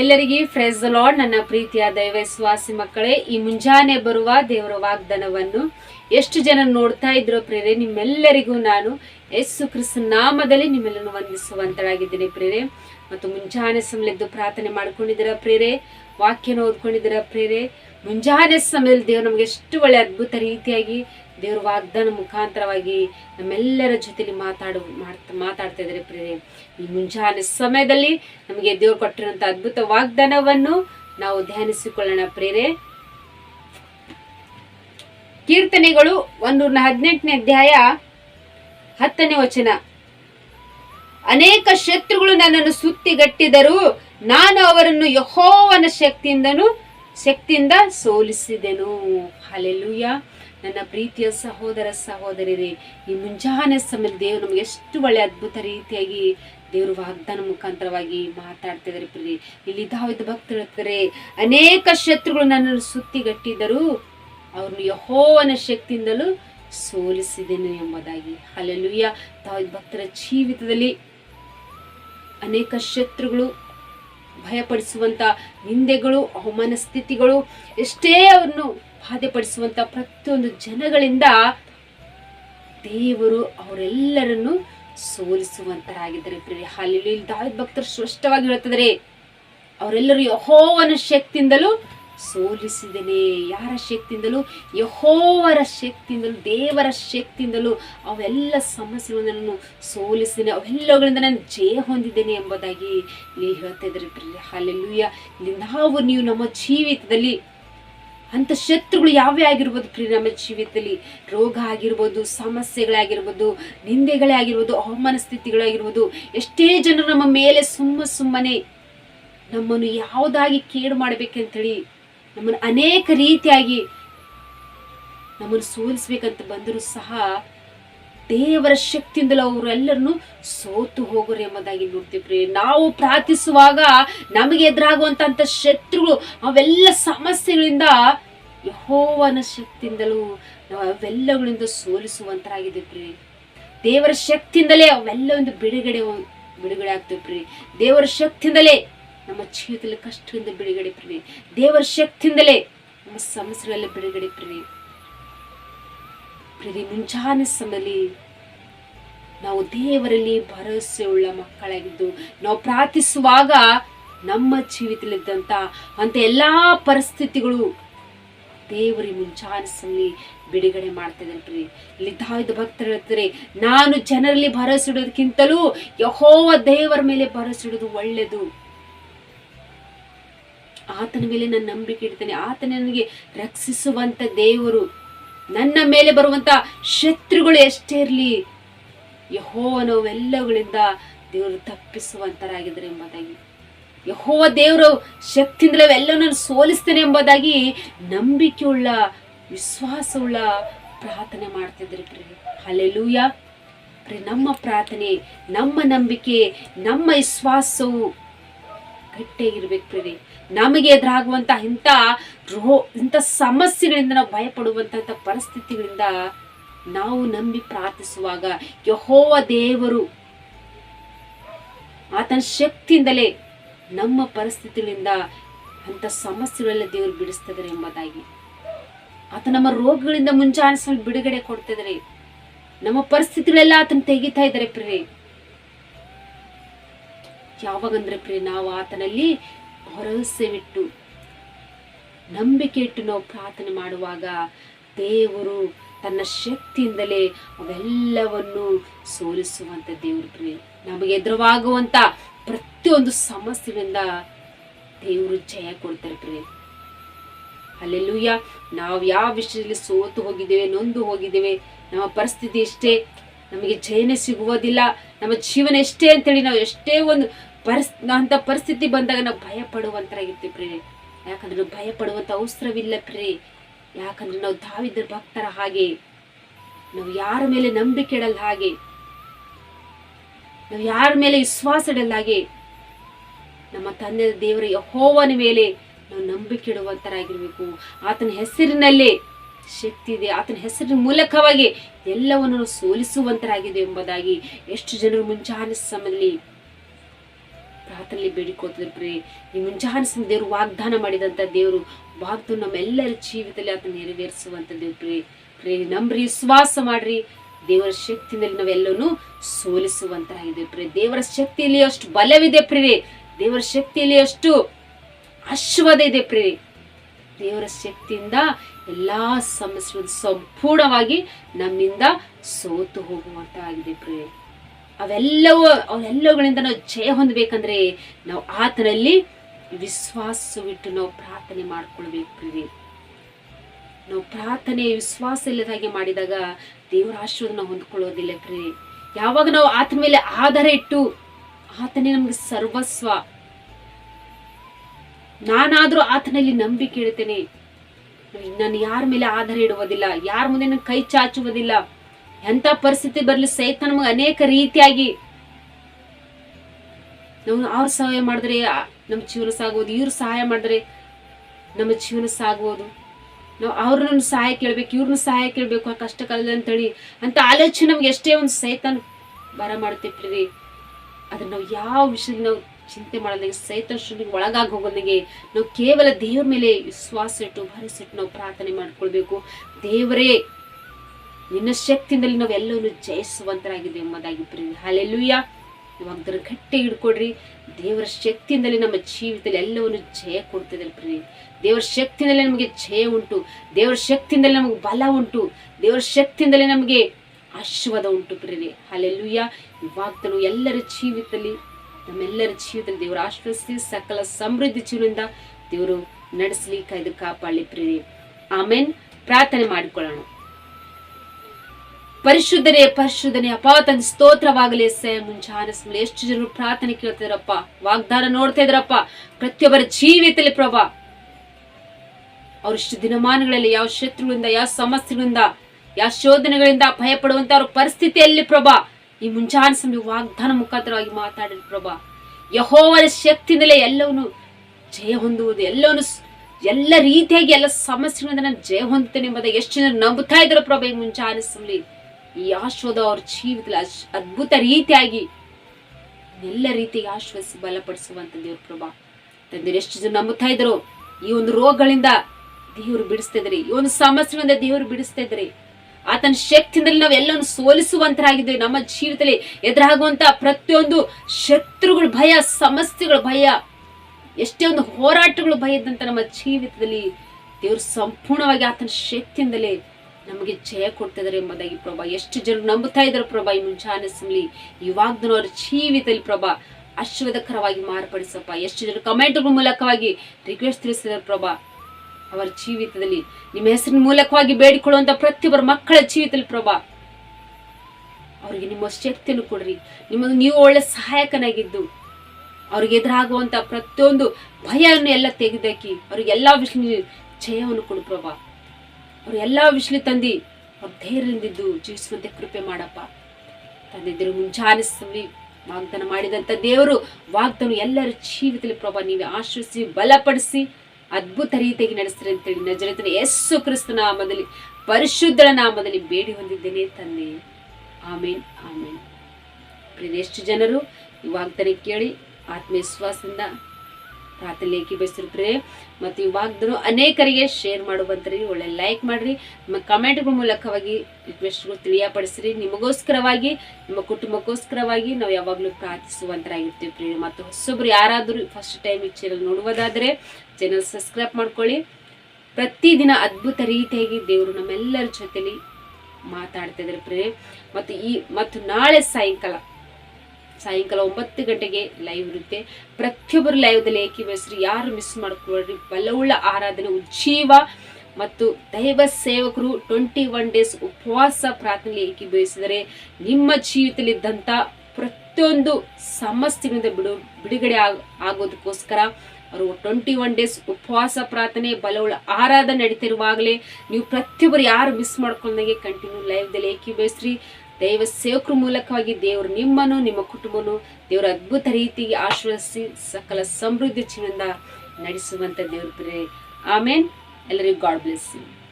ಎಲ್ಲರಿಗೆ fresh lord, ನನ್ನ ಪ್ರೀತಿಯ ದೈವ ವಿಶ್ವಾಸಿ ಮಕ್ಕಳೇ, ಈ ಮುಂಜಾನೆ ಬರುವ ದೇವರ ವಾಗ್ದಾನವನ್ನು ಎಷ್ಟು ಜನ ನೋಡ್ತಾ ಇದ್ರು ಪ್ರೇರೆ ನಿಮ್ಮೆಲ್ಲರಿಗೂ ನಾನು ಯೇಸು ಕ್ರಿಸ್ತ ನಾಮದಲ್ಲಿ ನಿಮ್ಮೆಲ್ಲರನ್ನು ವಂದಿಸುವಂತಳಾಗಿದ್ದೀನಿ ಪ್ರೇರೆ ಮತ್ತು ಮುಂಜಾನೆ ಸಮಯದ್ದು ಪ್ರಾರ್ಥನೆ ಮಾಡ್ಕೊಂಡಿದ್ದೀರ ಪ್ರೇರೆ ವಾಕ್ಯನ ಓದ್ಕೊಂಡಿದ್ದೀರ ಪ್ರೇರೆ ಮುಂಜಾನೆ ಸಮಯದಲ್ಲಿ ದೇವರು ನಮ್ಗೆ ಎಷ್ಟು ಒಳ್ಳೆ ಅದ್ಭುತ ರೀತಿಯಾಗಿ ದೇವ್ರ ವಾಗ್ದಾನ ಮುಖಾಂತರವಾಗಿ ನಮ್ಮೆಲ್ಲರ ಜೊತೆಲಿ ಮಾತಾಡು ಮಾಡ್ತಾ ಮಾತಾಡ್ತಾ ಇದ್ದಾರೆ ಪ್ರೇರೆ ಈ ಮುಂಜಾನೆ ಸಮಯದಲ್ಲಿ ನಮಗೆ ದೇವ್ರು ಕೊಟ್ಟಿರುವಂತ ಅದ್ಭುತ ವಾಗ್ದಾನವನ್ನು ನಾವು ಧ್ಯಾನಿಸಿಕೊಳ್ಳೋಣ ಪ್ರೇರೆ ಕೀರ್ತನೆಗಳು ಒಂದೂರ ಹದಿನೆಂಟನೇ ಅಧ್ಯಾಯ ಹತ್ತನೇ ವಚನ. ಅನೇಕ ಶತ್ರುಗಳು ನನ್ನನ್ನು ಸುತ್ತಿಗಟ್ಟಿದರು ನಾನು ಅವರನ್ನು ಯಹೋವನ ಶಕ್ತಿಯಿಂದನು, ಶಕ್ತಿಯಿಂದ ಸೋಲಿಸಿದೆನು. ಹಲೆಲುಯ್ಯ ನನ್ನ ಪ್ರೀತಿಯ ಸಹೋದರ ಸಹೋದರಿರೇ, ಈ ಮುಂಜಾನೆ ಸಮಯದಲ್ಲಿ ದೇವರು ನಮಗೆ ಎಷ್ಟು ಒಳ್ಳೆ ಅದ್ಭುತ ರೀತಿಯಾಗಿ ದೇವರು ವಾಗ್ದಾನ ಮುಖಾಂತರವಾಗಿ ಮಾತಾಡ್ತಿದ್ದಾರೆ ಪ್ರೀ ಇಲ್ಲಿ ದಾವಿದ ಭಕ್ತರು ಹೇಳ್ತಾರೆ, ಅನೇಕ ಶತ್ರುಗಳು ನನ್ನನ್ನು ಸುತ್ತಿಗಟ್ಟಿದ್ದರು ಅವ್ರನ್ನು ಯಹೋವನ ಶಕ್ತಿಯಿಂದಲೂ ಸೋಲಿಸಿದೆನು ಎಂಬುದಾಗಿ. ಹಲೆಲುಯ್ಯ ತಾವು ಭಕ್ತರ ಜೀವಿತದಲ್ಲಿ ಅನೇಕ ಶತ್ರುಗಳು ಭಯಪಡಿಸುವಂಥ ನಿಂದೆಗಳು, ಅವಮಾನ ಸ್ಥಿತಿಗಳು, ಎಷ್ಟೇ ಅವ್ರನ್ನು ಬಾಧೆಪಡಿಸುವಂತ ಪ್ರತಿಯೊಂದು ಜನಗಳಿಂದ ದೇವರು ಅವರೆಲ್ಲರನ್ನು ಸೋಲಿಸುವಂತರಾಗಿದ್ದಾರೆ ಪ್ರಿಯ ಹಾಲಿ ದಾವಿದ ಭಕ್ತರು ಸ್ಪಷ್ಟವಾಗಿ ಹೇಳ್ತಿದ್ದಾರೆ ಅವರೆಲ್ಲರೂ ಯಹೋವನ ಶಕ್ತಿಯಿಂದಲೂ ಸೋಲಿಸಿದನೆ? ಯಾರ ಶಕ್ತಿಯಿಂದಲೂ? ಯಹೋವರ ಶಕ್ತಿಯಿಂದಲೂ, ದೇವರ ಶಕ್ತಿಯಿಂದಲೂ ಅವೆಲ್ಲ ಸಮಸ್ಯೆಗಳನ್ನು ನಾನು ಸೋಲಿಸಿದ್ದೇನೆ ಅವೆಲ್ಲಗಳಿಂದ ನಾನು ಜಯ ಹೊಂದಿದ್ದೇನೆ ಎಂಬುದಾಗಿ ಇಲ್ಲಿ ಹೇಳ್ತಾ ಇದ್ದಾರೆ ಹಾಲೆಲ್ಲೂಯ್ಯ ನಾವು, ನೀವು ನಮ್ಮ ಜೀವಿತದಲ್ಲಿ ಅಂಥ ಶತ್ರುಗಳು ಯಾವೇ ಆಗಿರ್ಬೋದು ಪ್ರಿಯ ನಮ್ಮ ಜೀವಿತದಲ್ಲಿ ರೋಗ ಆಗಿರ್ಬೋದು, ಸಮಸ್ಯೆಗಳಾಗಿರ್ಬೋದು, ನಿಂದೆಗಳೇ ಆಗಿರ್ಬೋದು ಅವಮಾನ ಸ್ಥಿತಿಗಳಾಗಿರ್ಬೋದು ಎಷ್ಟೇ ಜನರು ನಮ್ಮ ಮೇಲೆ ಸುಮ್ಮ ಸುಮ್ಮನೆ ನಮ್ಮನ್ನು ಯಾವುದಾಗಿ ಕೇಡು ಮಾಡಬೇಕಂತೇಳಿ ನಮ್ಮನ್ನು ಅನೇಕ ರೀತಿಯಾಗಿ ನಮ್ಮನ್ನು ಸೋಲಿಸ್ಬೇಕಂತ ಬಂದರೂ ಸಹ ದೇವರ ಶಕ್ತಿಯಿಂದಲೂ ಅವರು ಎಲ್ಲರನ್ನು ಸೋತು ಹೋಗೋರು ಎಂಬುದಾಗಿ ನೋಡ್ತೀವಿ ನಾವು ಪ್ರಾರ್ಥಿಸುವಾಗ ನಮಗೆ ಎದುರಾಗುವಂತ ಶತ್ರುಗಳು, ಅವೆಲ್ಲ ಸಮಸ್ಯೆಗಳಿಂದ, ಯಹೋವನ ಶಕ್ತಿಯಿಂದಲೂ ನಾವು ಅವೆಲ್ಲಗಳಿಂದ ಸೋಲಿಸುವಂತರಾಗಿದ್ದೀವ್ರಿ ದೇವರ ಶಕ್ತಿಯಿಂದಲೇ ಅವೆಲ್ಲ ಒಂದು ಬಿಡುಗಡೆ ಬಿಡುಗಡೆ ಆಗ್ತೇವೆ ಪ್ರೀ ದೇವರ ಶಕ್ತಿಯಿಂದಲೇ ನಮ್ಮ ಜೀವಿತದಲ್ಲಿ ಕಷ್ಟದಿಂದ ಬಿಡುಗಡೆ ಪ್ರೀ ದೇವರ ಶಕ್ತಿಯಿಂದಲೇ ನಮ್ಮ ಸಮಸ್ಯೆಗಳಲ್ಲಿ ಬಿಡುಗಡೆ ಪ್ರೀ ಪ್ರೀತಿ ಮುಂಜಾನೆ ಸಮಯದಲ್ಲಿ ನಾವು ದೇವರಲ್ಲಿ ಭರವಸೆ ಉಳ್ಳ ಮಕ್ಕಳಾಗಿದ್ದು, ನಾವು ಪ್ರಾರ್ಥಿಸುವಾಗ ನಮ್ಮ ಜೀವಿತದಲ್ಲಿದ್ದಂಥ ಅಂತ ಎಲ್ಲಾ ಪರಿಸ್ಥಿತಿಗಳು ದೇವರಿ ಮುಂಚಾನಿಸಲಿ ಬಿಡುಗಡೆ ಮಾಡ್ತಿದ್ದಾರೆ ಪ್ರೀ ಇಲ್ಲಿ ದಾವಿದ ಭಕ್ತರು ಹೇಳ್ತಾರೆ, ನಾನು ಜನರಲ್ಲಿ ಭರವಸೆ ಇಡೋದಕ್ಕಿಂತಲೂ ಯಹೋವ ದೇವರ ಮೇಲೆ ಭರವಸೆ ಇಡೋದು ಒಳ್ಳೆಯದು. ಆತನ ಮೇಲೆ ನಾನು ನಂಬಿಕೆ ಇಡ್ತೇನೆ. ಆತನ ನನಗೆ ರಕ್ಷಿಸುವಂತ ದೇವರು. ನನ್ನ ಮೇಲೆ ಬರುವಂತ ಶತ್ರುಗಳು ಎಷ್ಟೇ ಇರಲಿ ಯಹೋವನವೆಲ್ಲವುಗಳಿಂದ ದೇವರು ತಪ್ಪಿಸುವಂತರಾಗಿದ್ದಾರೆ ಎಂಬುದಾಗಿ. ಯಹೋವ ದೇವರು ಶಕ್ತಿಯಿಂದಲೇ ಅವೆಲ್ಲವನ್ನು ಸೋಲಿಸ್ತೇನೆ ಎಂಬುದಾಗಿ ನಂಬಿಕೆಯುಳ್ಳ, ವಿಶ್ವಾಸವುಳ್ಳ ಪ್ರಾರ್ಥನೆ ಮಾಡ್ತಿದ್ರು ಪ್ರಿ ಅಲ್ಲೆಲ್ಲೂಯ ಪ್ರಿ ನಮ್ಮ ಪ್ರಾರ್ಥನೆ, ನಮ್ಮ ನಂಬಿಕೆ, ನಮ್ಮ ವಿಶ್ವಾಸವು ಗಟ್ಟಿಯಾಗಿರ್ಬೇಕು ಪ್ರೀತಿ. ನಮಗೆ ಎದುರಾಗುವಂತ ಇಂಥ ರೋ ಇಂಥ ಸಮಸ್ಯೆಗಳಿಂದ ನಾವು ಭಯಪಡುವಂತ ಪರಿಸ್ಥಿತಿಗಳಿಂದ ನಾವು ನಂಬಿ ಪ್ರಾರ್ಥಿಸುವಾಗ ಯಹೋವ ದೇವರು ಆತನ ಶಕ್ತಿಯಿಂದಲೇ ನಮ್ಮ ಪರಿಸ್ಥಿತಿಗಳಿಂದ ಅಂತ ಸಮಸ್ಯೆಗಳೆಲ್ಲ ದೇವರು ಬಿಡಿಸ್ತಿದ್ದಾರೆ ಎಂಬುದಾಗಿ. ಆತ ನಮ್ಮ ರೋಗಗಳಿಂದ ಮುಂಚಾನೆ ಬಿಡುಗಡೆ ಕೊಡ್ತಿದ್ದಾರೆ. ನಮ್ಮ ಪರಿಸ್ಥಿತಿಗಳೆಲ್ಲ ಆತನ ತೆಗಿತಾ ಇದ್ದಾರೆ ಪ್ರಿಯರೇ ಯಾವಾಗಂದ್ರೆ ಪ್ರಿಯ, ನಾವು ಆತನಲ್ಲಿ ಭರವಸೆವಿಟ್ಟು ನಂಬಿಕೆ ಇಟ್ಟು ನಾವು ಪ್ರಾರ್ಥನೆ ಮಾಡುವಾಗ ದೇವರು ತನ್ನ ಶಕ್ತಿಯಿಂದಲೇ ಅವೆಲ್ಲವನ್ನು ಸೋಲಿಸುವಂತ ದೇವರು ಪ್ರಿಯ. ನಮಗೆ ಎದುರವಾಗುವಂತ ಪ್ರತಿಯೊಂದು ಸಮಸ್ಯೆಯಿಂದ ದೇವರು ಜಯ ಕೊಡ್ತಾರೆ ಪ್ರಿಯ. ಅಲ್ಲೆಲ್ಲೂಯ್ಯ ನಾವು ಯಾವ ವಿಷಯದಲ್ಲಿ ಸೋತು ಹೋಗಿದ್ದೇವೆ, ನೊಂದು ಹೋಗಿದ್ದೇವೆ, ನಮ್ಮ ಪರಿಸ್ಥಿತಿ ಎಷ್ಟೇ ನಮಗೆ ಜಯನೇ ಸಿಗುವುದಿಲ್ಲ, ನಮ್ಮ ಜೀವನ ಎಷ್ಟೇ ಅಂತೇಳಿ ನಾವು ಎಷ್ಟೇ ಒಂದು ಪರಿಸ್ ಅಂತ ಪರಿಸ್ಥಿತಿ ಬಂದಾಗ ನಾವು ಭಯ ಪಡುವಂತರಾಗಿರ್ತೀವಿ ಪ್ರೇ. ಯಾಕಂದ್ರೆ ನಾವು ಭಯ ಪಡುವಂಥ ಅವಸರವಿಲ್ಲ ಪ್ರೇ. ಯಾಕಂದ್ರೆ ನಾವು ದಾವಿದ್ರ ಭಕ್ತರ ಹಾಗೆ. ನಾವು ಯಾರ ಮೇಲೆ ನಂಬಿಕೆ ಇಡಲ್ಲ ಹಾಗೆ. ನಾವು ಯಾರ ಮೇಲೆ ವಿಶ್ವಾಸ ಇಡಲ್ಲ ಹಾಗೆ. ನಮ್ಮ ತಂದೆ ದೇವರ ಯಹೋವನ ಮೇಲೆ ನಾವು ನಂಬಿಕೆ ಇಡುವಂತರಾಗಿರ್ಬೇಕು ಆತನ ಹೆಸರಿನಲ್ಲೇ ಶಕ್ತಿ ಇದೆ. ಆತನ ಹೆಸರಿನ ಮೂಲಕವಾಗಿ ಎಲ್ಲವನ್ನು ಸೋಲಿಸುವಂತರಾಗಿದೆ ಎಂಬುದಾಗಿ ಎಷ್ಟು ಜನರು ಮುಂಚಾನೆ ಸಮಯದಲ್ಲಿ ಪ್ರಾರ್ಥನೆ ಬೇಡಿಕೊಳ್ತಿದ್ರು ಪ್ರೇ ಈ ಮುಂಜಾನೆ ದೇವರು ವಾಗ್ದಾನ ಮಾಡಿದಂಥ ದೇವರು ವಾಗ್ದು ನಮ್ಮೆಲ್ಲರ ಜೀವಿತದಲ್ಲಿ ಅದನ್ನು ನೆರವೇರಿಸುವಂಥ ದೇವ್ರು. ಪ್ರೇ ಪ್ರೇ ನಂಬ್ರಿ, ವಿಶ್ವಾಸ ಮಾಡ್ರಿ. ದೇವರ ಶಕ್ತಿಯಲ್ಲಿ ನಾವೆಲ್ಲನೂ ಇದೆ ಪ್ರೇ ದೇವರ ಶಕ್ತಿಯಲ್ಲಿ ಅಷ್ಟು ಬಲವಿದೆ ಪ್ರೇ ದೇವರ ಶಕ್ತಿಯಲ್ಲಿ ಅಷ್ಟು ಆಶೀರ್ವಾದ ಇದೆ ಪ್ರೇ ದೇವರ ಶಕ್ತಿಯಿಂದ ಎಲ್ಲಾ ಸಮಸ್ಯೆ ಸಂಪೂರ್ಣವಾಗಿ ನಮ್ಮಿಂದ ಸೋತು ಹೋಗುವಂತಾಗಿದೆ ಪ್ರೇರೆ ಅವೆಲ್ಲವೂ ಅವೆಲ್ಲವುಗಳಿಂದ ನಾವು ಜಯ ಹೊಂದಬೇಕಂದ್ರೆ ನಾವು ಆತನಲ್ಲಿ ವಿಶ್ವಾಸವಿಟ್ಟು ನಾವು ಪ್ರಾರ್ಥನೆ ಮಾಡ್ಕೊಳ್ಬೇಕು ನಾವು ಪ್ರಾರ್ಥನೆ ವಿಶ್ವಾಸ ಇಲ್ಲದ ಹಾಗೆ ಮಾಡಿದಾಗ ದೇವರ ಆಶೀರ್ವಾದ ನಾವು ಹೊಂದ್ಕೊಳ್ಳೋದಿಲ್ಲ ಪ್ರೇ ಯಾವಾಗ ನಾವು ಆತನ ಮೇಲೆ ಆಧಾರ ಇಟ್ಟು ಆತನೇ ನಮ್ಗೆ ಸರ್ವಸ್ವ. ನಾನಾದ್ರೂ ಆತನಲ್ಲಿ ನಂಬಿಕೆ ಇಡ್ತೇನೆ. ನಾನು ಯಾರ ಮೇಲೆ ಆಧಾರ ಇಡುವುದಿಲ್ಲ, ಯಾರ ಮುಂದೆ ನಾನು ಕೈ ಚಾಚುವುದಿಲ್ಲ. ಎಂತ ಪರಿಸ್ಥಿತಿ ಬರಲಿ ಸಹಿತ ನಮಗೆ ಅನೇಕ ರೀತಿಯಾಗಿ ನಾವು ಅವ್ರ ಸಹಾಯ ಮಾಡಿದ್ರೆ ನಮ್ಮ ಜೀವನ ಸಾಗುವುದು ಇವ್ರು ಸಹಾಯ ಮಾಡಿದ್ರೆ ನಮ್ಮ ಜೀವನ ಸಾಗುವುದು ನಾವು ಅವ್ರನ್ನ ಸಹಾಯ ಕೇಳ್ಬೇಕು, ಇವ್ರನ್ನ ಸಹಾಯ ಕೇಳ್ಬೇಕು ಆ ಕಷ್ಟ ಕಾಲದಲ್ಲಿ ಅಂತೇಳಿ ಅಂತ ಆಲೋಚನೆ ನಮ್ಗೆ ಎಷ್ಟೇ ಒಂದು ಸೈತಾನ್ ಬರ ಮಾಡುತ್ತೇಪ್ರಿ ಅದನ್ನ ನಾವು ಯಾವ ವಿಷಯದಲ್ಲಿ ನಾವು ಚಿಂತೆ ಮಾಡಲ್ಲ ಸೈತಾನ್ ಶುದ್ಧಿಗೆ ಒಳಗಾಗಿ ಹೋಗೋದಿಗೆ ನಾವು ಕೇವಲ ದೇವ್ರ ಮೇಲೆ ವಿಶ್ವಾಸ ಇಟ್ಟು ಭರಿಸಿಟ್ಟು ನಾವು ಪ್ರಾರ್ಥನೆ ಮಾಡ್ಕೊಳ್ಬೇಕು. ದೇವರೇ ನಿನ್ನ ಶಕ್ತಿಯಿಂದಲೇ ನಾವೆಲ್ಲವನ್ನು ಜಯಿಸುವಂತರಾಗಿದೆ ಎಂಬುದಾಗಿ ಪ್ರೀ ಹಾಲೆಲ್ಲೂಯ್ಯ ಇವಾಗ ದರ ಗಟ್ಟಿ ಹಿಡ್ಕೊಡ್ರಿ. ದೇವರ ಶಕ್ತಿಯಿಂದಲೇ ನಮ್ಮ ಜೀವಿತದಲ್ಲಿ ಎಲ್ಲವನ್ನು ಜಯ ಕೊಡ್ತಿದ್ದಾರೆ ಪ್ರೀ ದೇವರ ಶಕ್ತಿಯಿಂದಲೇ ನಮಗೆ ಜಯ ಉಂಟು. ದೇವರ ಶಕ್ತಿಯಿಂದಲೇ ನಮಗೆ ಬಲ ಉಂಟು. ದೇವರ ಶಕ್ತಿಯಿಂದಲೇ ನಮಗೆ ಆಶೀರ್ವಾದ ಉಂಟು ಪ್ರೇರೆ ಅಲ್ಲೆಲ್ಲೂಯ್ಯ ಇವಾಗ್ತನು ಎಲ್ಲರ ಜೀವಿತದಲ್ಲಿ, ನಮ್ಮೆಲ್ಲರ ಜೀವಿತದಲ್ಲಿ ದೇವರ ಆಶ್ವಸ್ತಿ ಸಕಲ ಸಮೃದ್ಧಿ ಜೀವನದಿಂದ ದೇವರು ನಡೆಸಲಿ, ಕಾಯ್ದು ಕಾಪಾಡಲಿ ಪ್ರೇರೆ ಆಮೇನ್ ಪ್ರಾರ್ಥನೆ ಮಾಡಿಕೊಳ್ಳೋಣ. ಪರಿಶುದ್ಧನೇ ಪರಿಶುದ್ಧನೇ, ಅಪ್ಪ, ತಂದೆ, ಸ್ತೋತ್ರವಾಗಲಿ. ಎಸ್ಸೆ ಮುಂಜಾನೆ ಎಷ್ಟು ಜನರು ಪ್ರಾರ್ಥನೆ ಕೇಳ್ತಿದ್ರಪ್ಪ. ವಾಗ್ದಾನ ನೋಡ್ತಾ ಇದ್ರಪ್ಪ. ಪ್ರತಿಯೊಬ್ಬರ ಜೀವಿತಲಿ ಪ್ರಭಾ. ಅವ್ರ ಇಷ್ಟು ದಿನಮಾನಗಳಲ್ಲಿ ಯಾವ ಶತ್ರುಗಳಿಂದ, ಯಾವ ಸಮಸ್ಯೆಗಳಿಂದ, ಯಾವ ಶೋಧನೆಗಳಿಂದ ಭಯಪಡುವಂತ ಅವ್ರ ಪರಿಸ್ಥಿತಿಯಲ್ಲಿ ಪ್ರಭಾ. ಈ ಮುಂಜಾನೆ ಸಮಯ ವಾಗ್ದಾನ ಮುಖಾಂತರವಾಗಿ ಮಾತಾಡಿದ ಪ್ರಭಾ. ಯಹೋವರ ಶಕ್ತಿಯಿಂದಲೇ ಎಲ್ಲವನ್ನು ಜಯ ಹೊಂದುವುದು, ಎಲ್ಲವನ್ನು ಎಲ್ಲ ರೀತಿಯಾಗಿ ಎಲ್ಲ ಸಮಸ್ಯೆಗಳಿಂದ ನಾನು ಜಯ ಹೊಂದುತ್ತೇನೆ ಎಂಬುದಾಗಿ ಎಷ್ಟು ಜನರು ನಂಬುತ್ತಾ ಇದ್ರು ಪ್ರಭಾ ಈ ಮುಂಜಾನೆ ಈ ಆಶ್ವಾದ ಅವ್ರ ಜೀವಿತದಲ್ಲಿ ಅಶ್- ಅದ್ಭುತ ರೀತಿಯಾಗಿ ಎಲ್ಲ ರೀತಿಗೆ ಆಶ್ವಾಸಿ ಬಲಪಡಿಸುವಂತ ದೇವ್ರ ಪ್ರಭಾ. ತಂದೆ ಎಷ್ಟು ಜನ ನಂಬುತ್ತಾ ಇದ್ರು, ಈ ಒಂದು ರೋಗಗಳಿಂದ ದೇವರು ಬಿಡಿಸ್ತಾ ಇದ್ರಿ ಈ ಒಂದು ಸಮಸ್ಯೆಯಿಂದ ದೇವರು ಬಿಡಿಸ್ತಾ ಇದ್ರಿ ಆತನ ಶಕ್ತಿಯಿಂದಲೇ ನಾವು ಎಲ್ಲವನ್ನು ಸೋಲಿಸುವಂತರಾಗಿದ್ದೇವೆ. ನಮ್ಮ ಜೀವಿತದಲ್ಲಿ ಎದುರಾಗುವಂತ ಪ್ರತಿಯೊಂದು ಶತ್ರುಗಳ ಭಯ, ಸಮಸ್ಯೆಗಳ ಭಯ, ಎಷ್ಟೇ ಒಂದು ಹೋರಾಟಗಳು ಭಯ ಇದ್ದಂತ ನಮ್ಮ ಜೀವಿತದಲ್ಲಿ ದೇವರು ಸಂಪೂರ್ಣವಾಗಿ ಆತನ ಶಕ್ತಿಯಿಂದಲೇ ನಮಗೆ ಜಯ ಕೊಡ್ತಿದ್ದಾರೆ ಎಂಬುದಾಗಿ ಪ್ರಭಾ. ಎಷ್ಟು ಜನರು ನಂಬುತ್ತಾ ಇದ್ದಾರೆ ಪ್ರಭಾ ಈ ಮುಂಚಾನೆ ಸುಮ್ಲಿ. ಇವಾಗ್ದೂ ಅವ್ರ ಜೀವಿತದಲ್ಲಿ ಪ್ರಭಾ ಆಶೀರ್ವಾದಕರವಾಗಿ ಮಾರ್ಪಡಿಸಪ್ಪ. ಎಷ್ಟು ಜನರು ಕಮೆಂಟ್ ಮೂಲಕವಾಗಿ ರಿಕ್ವೆಸ್ಟ್ ತಿಳಿಸಿದ್ದಾರೆ ಪ್ರಭಾ. ಅವರ ಜೀವಿತದಲ್ಲಿ ನಿಮ್ಮ ಹೆಸರಿನ ಮೂಲಕವಾಗಿ ಬೇಡಿಕೊಳ್ಳುವಂತ ಪ್ರತಿಯೊಬ್ಬರ ಮಕ್ಕಳ ಜೀವಿತದಲ್ಲಿ ಪ್ರಭಾ. ಅವರಿಗೆ ನಿಮ್ಮ ಶಕ್ತಿಯನ್ನು ಕೊಡ್ರಿ. ನಿಮ್ಮ ನೀವು ಒಳ್ಳೆ ಸಹಾಯಕನಾಗಿದ್ದು, ಅವ್ರಿಗೆ ಎದುರಾಗುವಂತ ಪ್ರತಿಯೊಂದು ಭಯವನ್ನು ಎಲ್ಲ ತೆಗೆದಾಕಿ ಅವ್ರಿಗೆ ಎಲ್ಲಾ ವಿಷಯ ಜಯವನ್ನು ಕೊಡು ಪ್ರಭಾ. ಅವ್ರು ಎಲ್ಲಾ ವಿಷಯ ತಂದಿ ಅವ್ರ ಧೈರ್ಯದಿಂದಿದ್ದು ಜೀವಿಸುವಂತೆ ಕೃಪೆ ಮಾಡಪ್ಪ. ತಂದಿದ್ದರು ಮುಂಜಾನೆ ಸಮಯ ವಾಗ್ದಾನ ಮಾಡಿದಂತ ದೇವರು, ವಾಗ್ದಾನ ಎಲ್ಲರ ಜೀವಿತದಲ್ಲಿ ಪ್ರಭಾ ನೀವೇ ಆಶ್ರಯಿಸಿ, ಬಲಪಡಿಸಿ, ಅದ್ಭುತ ರೀತಿಯಾಗಿ ನಡೆಸ್ತೀರಿ ಅಂತೇಳಿ ನಜರತನ ಯಸ್ಸು ಕ್ರಿಸ್ತ ನಾಮದಲ್ಲಿ, ಪರಿಶುದ್ಧರ ನಾಮದಲ್ಲಿ ಬೇಡಿ ಹೊಂದಿದ್ದೇನೆ ತಂದೆ. ಆಮೇನ್ ಆಮೇನ್. ಎಷ್ಟು ಜನರು ಈ ವಾಗ್ದಾನ ಕೇಳಿ ಆತ್ಮವಿಶ್ವಾಸದಿಂದ ಪ್ರಾರ್ಥನೆ ಏಕೀಭವಿಸಿರ್ತಾರೆ ಮತ್ತು ಇವಾಗದೂ ಅನೇಕರಿಗೆ ಶೇರ್ ಮಾಡುವಂತರಿ, ಒಳ್ಳೆ ಲೈಕ್ ಮಾಡಿರಿ. ನಿಮ್ಮ ಕಮೆಂಟ್ಗಳ ಮೂಲಕವಾಗಿ ರಿಕ್ವೆಸ್ಟ್ಗಳು ತಿಳಿಯಪಡಿಸ್ರಿ. ನಿಮಗೋಸ್ಕರವಾಗಿ, ನಿಮ್ಮ ಕುಟುಂಬಕ್ಕೋಸ್ಕರವಾಗಿ ನಾವು ಯಾವಾಗಲೂ ಪ್ರಾರ್ಥಿಸುವಂತರಾಗಿರ್ತೀವಿ ಪ್ರೇ ಮತ್ತು ಹೊಸೊಬ್ರು ಯಾರಾದರೂ ಫಸ್ಟ್ ಟೈಮ್ ಈ ಚಾನಲ್ ನೋಡುವುದಾದರೆ ಚಾನಲ್ ಸಬ್ಸ್ಕ್ರೈಬ್ ಮಾಡ್ಕೊಳ್ಳಿ. ಪ್ರತಿದಿನ ಅದ್ಭುತ ರೀತಿಯಾಗಿ ದೇವರು ನಮ್ಮೆಲ್ಲರ ಜೊತೆಲಿ ಮಾತಾಡ್ತಾ ಪ್ರೇ ಮತ್ತು ಈ, ಮತ್ತು ನಾಳೆ ಸಾಯಂಕಾಲ ಸಾಯಂಕಾಲ ಒಂಬತ್ತು ಗಂಟೆಗೆ ಲೈವ್ ಇರುತ್ತೆ. ಪ್ರತಿಯೊಬ್ಬರು ಲೈವ್ದಲ್ಲಿ ಏಕೀಭವಿಸ್ರಿ ಯಾರು ಮಿಸ್ ಮಾಡ್ಕೊಳ್ರಿ ಬಲವುಳ್ಳ ಆರಾಧನೆ, ಉಜ್ಜೀವ ಮತ್ತು ದೈವ ಸೇವಕರು ಟ್ವೆಂಟಿ ಒನ್ ಡೇಸ್ ಉಪವಾಸ ಪ್ರಾರ್ಥನೆ ಏಕೀಭವಿಸಿದರೆ ನಿಮ್ಮ ಜೀವಿತದಲ್ಲಿದ್ದಂಥ ಪ್ರತಿಯೊಂದು ಸಮಸ್ಯೆಗಳಿಂದ ಬಿಡು, ಬಿಡುಗಡೆ ಆಗ, ಆಗೋದಕ್ಕೋಸ್ಕರ ಅವರು ಟ್ವೆಂಟಿ ಒನ್ ಡೇಸ್ ಉಪವಾಸ ಪ್ರಾರ್ಥನೆ, ಬಲವುಳ್ಳ ಆರಾಧನೆ ನಡೀತಿರುವಾಗಲೇ ನೀವು ಪ್ರತಿಯೊಬ್ಬರು ಯಾರು ಮಿಸ್ ಮಾಡ್ಕೊಂಡಂಗೆ ಕಂಟಿನ್ಯೂ ಲೈವ್ದಲ್ಲಿ ಏಕೀಭವಿಸ್ರಿ. ದೈವ ಸೇವಕರ ಮೂಲಕವಾಗಿ ದೇವರು ನಿಮ್ಮನ್ನು, ನಿಮ್ಮ ಕುಟುಂಬನು ದೇವರ ಅದ್ಭುತ ರೀತಿಗೆ ಆಶ್ರಯಿಸಿ ಸಕಲ ಸಮೃದ್ಧಿ ಜೀವನದಿಂದ ನಡೆಸುವಂತ ದೇವ್ರ ಆಮೇನ್. ಎಲ್ಲರಿಗೂ ಗಾಡ್ ಬ್ಲೆಸ್